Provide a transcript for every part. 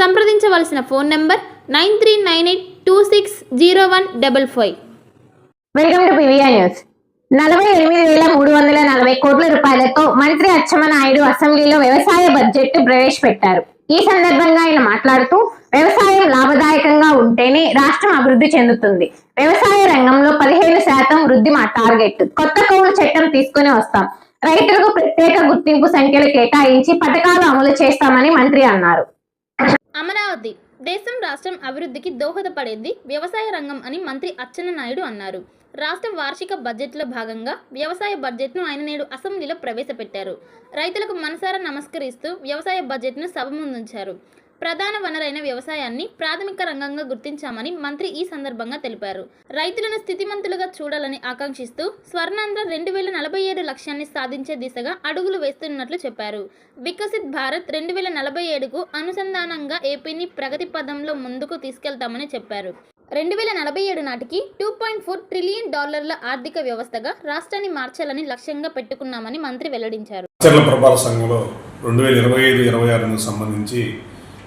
సంప్రదించవలసిన phone number nine three nine eight two six zero one double five. Welcome to పివిఆ news. నలభై ఎనిమిది వేల మూడు వందల నలభై కోట్ల రూపాయలతో మంత్రి అచ్చెన్నాయుడు అసెంబ్లీలో వ్యవసాయ బడ్జెట్ ప్రవేశపెట్టారు. ఈ సందర్భంగా ఆయన మాట్లాడుతూ వ్యవసాయం లాభదాయకంగా ఉంటేనే రాష్ట్రం అభివృద్ధి చెందుతుంది. వ్యవసాయ రంగంలో పదిహేను శాతం వృద్ధి మా టార్గెట్. కొత్త కౌలు చట్టం తీసుకుని వస్తాం. రైతులకు ప్రత్యేక గుర్తింపు సంఖ్యలు కేటాయించి పథకాలు అమలు చేస్తామని మంత్రి అన్నారు. అమరావతి దేశం రాష్ట్రం అభివృద్ధికి దోహదపడేది వ్యవసాయ రంగం అని మంత్రి అచ్చెన్నాయుడు అన్నారు. రాష్ట్ర వార్షిక బడ్జెట్లో భాగంగా వ్యవసాయ బడ్జెట్ను ఆయన నేడు అసెంబ్లీలో ప్రవేశపెట్టారు. రైతులకు మనసారా నమస్కరిస్తూ వ్యవసాయ బడ్జెట్ను సభ ముందుంచారు. ప్రధాన వనరైన వ్యవసాయాన్ని ప్రాథమిక రంగంగా గుర్తించామని మంత్రి ఈ సందర్భంగా తెలిపారు. రైతులను స్థితిమంతులుగా చూడాలని ఆకాంక్షిస్తూ స్వర్ణాంధ్ర రెండు వేల నలభై ఏడు లక్ష్యాన్ని సాధించే దిశగా అడుగులు వేస్తున్నట్లు చెప్పారు. వికసిత్ భారత్ రెండు వేల నలభై ఏడుకు అనుసంధానంగా ఏపీని ప్రగతి పదంలో ముందుకు తీసుకెళ్తామని చెప్పారు. రెండు వేల నలభై ఏడు నాటికి టూ పాయింట్ ఫోర్ ట్రిలియన్ డాలర్ల ఆర్థిక వ్యవస్థగా రాష్ట్రాన్ని మార్చాలని లక్ష్యంగా పెట్టుకున్నామని మంత్రి వెల్లడించారు. సంఘంలో రెండు వేల ఇరవై ఐదు ఇరవై ఆరుకు సంబంధించి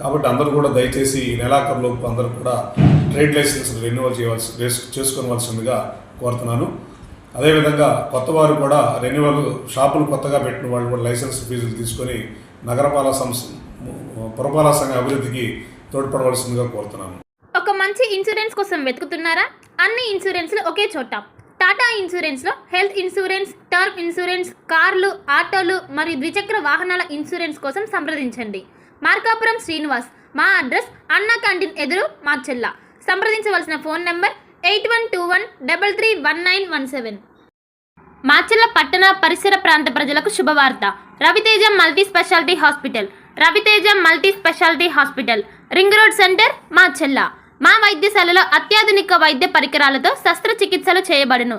కాబట్టి అందరూ కూడా దయచేసి ఈ నెలాఖరులోపు అందరూ కూడా ట్రేడ్ లైసెన్స్ రెన్యువల్ చేయవలసి చేసుకోవలసిందిగా కోరుతున్నాను. అదేవిధంగా కొత్త వారు కూడా రెన్యువల్ షాపులు కొత్తగా పెట్టిన వాళ్ళు కూడా లైసెన్స్ ఫీజులు తీసుకొని నగరపాలక సంస్థ పురపాలక సంఘ అభివృద్ధికి తోడ్పడవలసిందిగా కోరుతున్నాను. ఒక మంచి ఇన్సూరెన్స్ కోసం వెతుకుతున్నారా? అన్ని ఇన్సూరెన్స్లు ఒకే చోట. టాటా ఇన్సూరెన్స్లో హెల్త్ ఇన్సూరెన్స్ టర్మ్ ఇన్సూరెన్స్ కార్లు ఆటోలు మరియు ద్విచక్ర వాహనాల ఇన్సూరెన్స్ కోసం సంప్రదించండి. మార్కాపురం శ్రీనివాస్. మా అడ్రస్ అన్నా క్యాంటీన్ ఎదురు మార్చెల్ల సంప్రదించవలసిన phone number eight one two one double three one nine one seven. Macherla పట్టణ పరిసర ప్రాంత ప్రజలకు శుభవార్త. Raviteja multi speciality hospital. Raviteja multi speciality hospital. Ring road centre Macherla మా వైద్యశాలలో అత్యాధునిక వైద్య పరికరాలతో శస్త్రచికిత్సలు చేయబడును.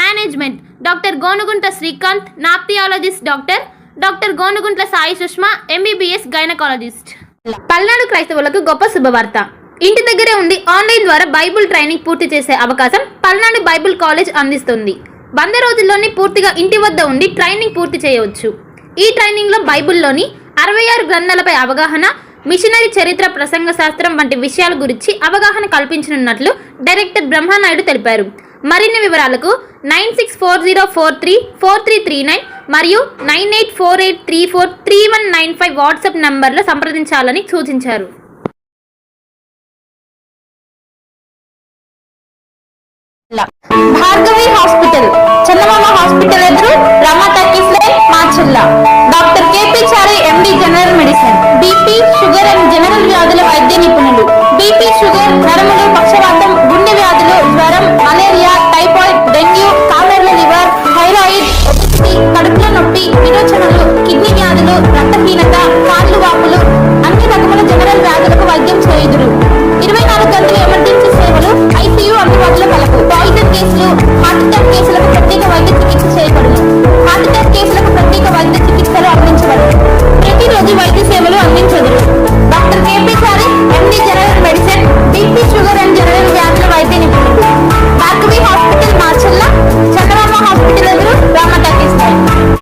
Management. Doctor Gonugunta Srikanth nephrologist doctor doctor Gonuguntla Sai Sushma MBBS gynaecologist. Palnadu క్రైస్తవులకు గొప్ప శుభవార్త. ఇంటి దగ్గరే ఉండి ఆన్లైన్ ద్వారా బైబుల్ ట్రైనింగ్ పూర్తి చేసే అవకాశం పల్నాడు బైబుల్ కాలేజ్ అందిస్తుంది. వంద రోజుల్లోనే పూర్తిగా ఇంటి వద్ద ఉండి ట్రైనింగ్ పూర్తి చేయవచ్చు. ఈ ట్రైనింగ్లో బైబిల్లోని అరవై ఆరు గ్రంథాలపై అవగాహన మిషనరీ చరిత్ర ప్రసంగ శాస్త్రం వంటి విషయాల గురించి అవగాహన కల్పించనున్నట్లు డైరెక్టర్ బ్రహ్మానాయుడు తెలిపారు. మరిన్ని వివరాలకు nine six four zero four three four three three nine మరియు nine eight four eight three four three one nine five WhatsApp నంబర్లో సంప్రదించాలని సూచించారు.